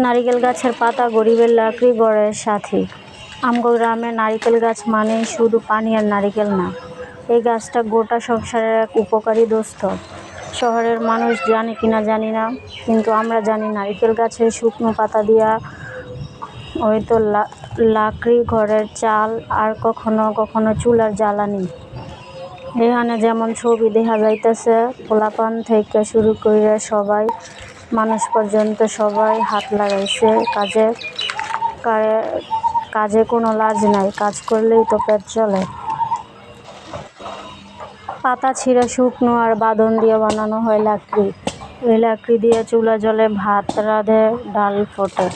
নারিকেল গাছের পাতা গরিবের লাকড়ি গড়ের সাথী। আমগো গ্রামে নারিকেল গাছ মানেই শুধু পানি আর নারিকেল না, এই গাছটা গোটা সংসারের এক উপকারী দোস্ত। শহরের মানুষ জানে কিনা জানি না, কিন্তু আমরা জানি নারিকেল গাছের শুকনো পাতা দিয়া হয়তো লাকড়ি ঘরের চাল আর কখনো কখনো চুলার জ্বালানি। এখানে যেমন ছবি দেখা যাইতেছে, পোলাপান থেকে শুরু করে সবাই মানুষ পর্যন্ত সবাই হাত লাগাইছে কাজে কাজে কোনো লাজ নাই, কাজ করলেই তো পেট চলে। পাতা ছিঁড়ে শুকনো আর বাঁধন দিয়ে বানানো হয় লাকড়ি। ওই লাকড়ি দিয়ে চুলা জলে ভাত রাঁধে, ডাল ফোটে।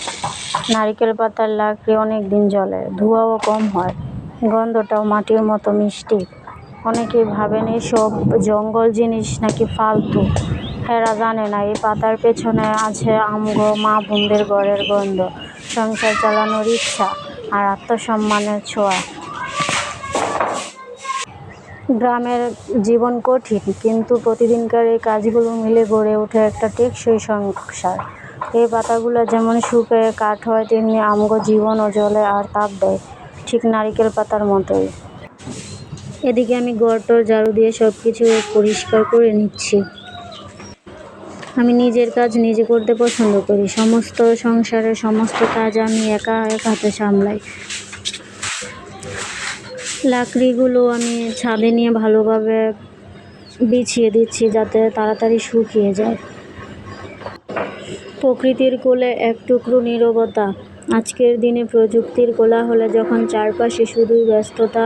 নারিকেল পাতার লাকড়ি অনেক দিন জলে ধোঁয়াও কম হয়। গন্ধটাও মাটির মতো মিষ্টি। অনেকেই ভাবেন এসব জঙ্গল জিনিস নাকি ফালতু। হেরা জানে না, এই পাতার পেছনে আছে আমগো মা বোনদের ঘরের গন্ধ, সংসার চালানোর ইচ্ছা আর আত্মসম্মানের ছোঁয়া। গ্রামের জীবন কঠিন, কিন্তু প্রতিদিনকার এই কাজগুলো মিলে গড়ে ওঠে একটা টেকসই সংসার। এই পাতাগুলো যেমন শুকিয়ে কাঠ হয়, তেমনি আমগো জীবনও জলে আর তাপ দেয়, ঠিক নারিকেল পাতার মতোই। এদিকে আমি গড়টর ঝাড়ু দিয়ে সব কিছু পরিষ্কার করে নিচ্ছি। আমি নিজের কাজ নিজে করতে পছন্দ করি। সমস্ত সংসারের সমস্ত কাজ আমি একা, এক হাতে সামলাই। লাকড়িগুলো আমি ছাদে নিয়ে ভালোভাবে বিছিয়ে দিচ্ছি যাতে তাড়াতাড়ি শুকিয়ে যায়। প্রকৃতির কোলে এক টুকরো নীরবতা। আজকের দিনে প্রযুক্তির কোলাহলে যখন চারপাশে শুধুই ব্যস্ততা,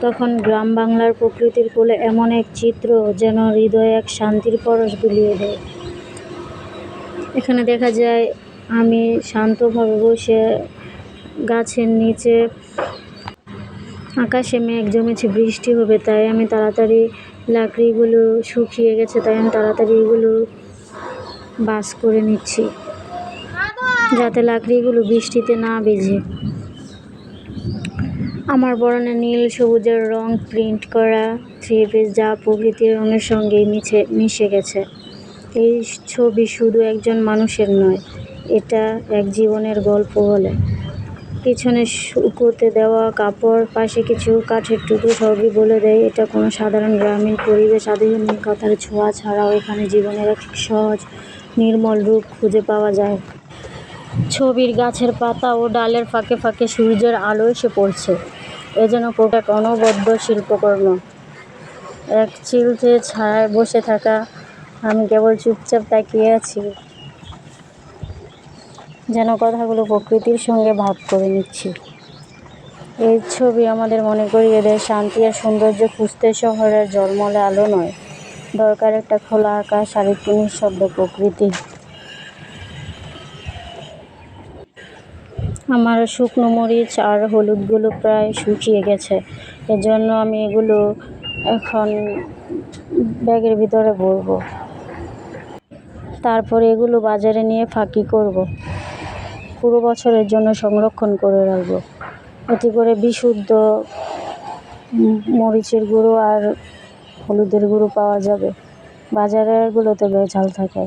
তখন গ্রাম বাংলার প্রকৃতির কোলে এমন এক চিত্র যেন হৃদয়ে এক শান্তির পরশ বিলিয়ে দেয়। এখানে দেখা যায় আমি শান্তভাবে বসে গাছের নিচে আকাশে মেঘ জমেছে, বৃষ্টি হবে, তাই আমি তাড়াতাড়ি লাকড়িগুলো শুকিয়ে গেছে, তাই আমি তাড়াতাড়ি এগুলো বাস করে নিচ্ছি যাতে লাকড়িগুলো বৃষ্টিতে না বেজে আমার বরণে নীল সবুজের রং প্রিন্ট করা থ্রি পিস যা প্রকৃতির রঙের সঙ্গেই মিছে মিশে গেছে। এই ছবি শুধু একজন মানুষের নয়, এটা এক জীবনের গল্প বলে। পিছনে শুকোতে দেওয়া কাপড়, পাশে কিছু কাঠের টুকরো সবই বলে দেয়, এটা কোনো সাধারণ গ্রামীণ পরিবেশ আধুনিকতার ছোঁয়া ছাড়াও এখানে জীবনের এক সহজ, নির্মল রূপ খুঁজে পাওয়া যায়। ছবির গাছের পাতা ও ডালের ফাঁকে ফাঁকে সূর্যের আলো এসে পড়ছে। এ যেন এক অনবদ্য শিল্পকর্ম। এক চিলতে ছায়ায় বসে থাকা আমি কেবল চুপচাপ তাকিয়ে আছি, যেন কথাগুলো প্রকৃতির সঙ্গে ভাগ করে নিচ্ছি। এই ছবি আমাদের মনে করিয়ে দেয়, শান্তি আর সৌন্দর্য খুঁজতে শহরের জলমলে আলো নয়। দরকার একটা খোলা আকাশ আর একটু নিঃশব্দ প্রকৃতি। আমার শুকনো মরিচ আর হলুদগুলো প্রায় শুকিয়ে গেছে। এজন্য আমি এগুলো এখন ব্যাগের ভিতরে ভরবো। তারপরে এগুলো বাজারে নিয়ে ফাঁকি করব। পুরো বছরের জন্য সংরক্ষণ করে রাখব। এতে করে বিশুদ্ধ মরিচের গুঁড়ো আর হলুদের গুঁড়ো পাওয়া যাবে। বাজারেরগুলোতে ভেজাল থাকে